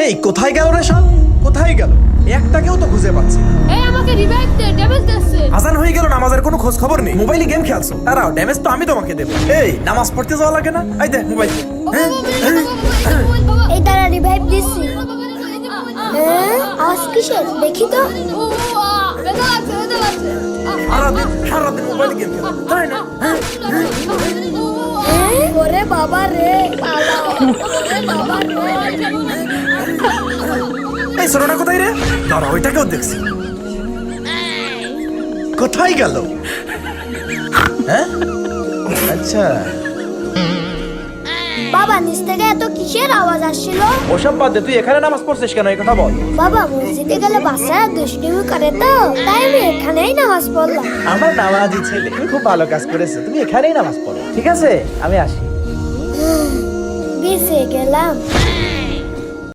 এই কোথায় গেল রে সব কোথায় গেল একটাকেও তো খুঁজে পাচ্ছি না। এই আমাকে রিভাইভ দে ড্যামেজ দিচ্ছে আজান হয়ে গেল নামাজের কোনো খোঁজ খবর নেই মোবাইলে গেম খেলছো দাঁড়াও ড্যামেজ তো আমি তোমাকে দেবো এই নামাজ পড়তে যাওয়া লাগে না আই দে মোবাইল হ্যাঁ এই তারা রিভাইভ দিচ্ছি হ্যাঁ আওয়াজ কিসের দেখি তো সারাদিন সারাদিন মোবাইলে গেম খেলো তাই না এই সোনাটা কোথায় রে? দাঁড়া ওইটাকেও দেখছি। কোথায় গেল? হ্যাঁ? আচ্ছা। বাবা নিচ থেকে এত কিসের আওয়াজ আসছিল? ওসব বাদ দে তুই এখানে নামাজ পড়ছিস কেন? এই কথা বল। বাবা মসজিদে গেলে বাচ্চারা দুষ্টুমি করে তো তাই আমি এখানেই নামাজ পড়লাম। আমার নামাজি ছেলে তুমি খুব ভালো কাজ করেছ তুমি এখানেই নামাজ পড়ো ঠিক আছে? আমি আসি। বেঁচে গেলাম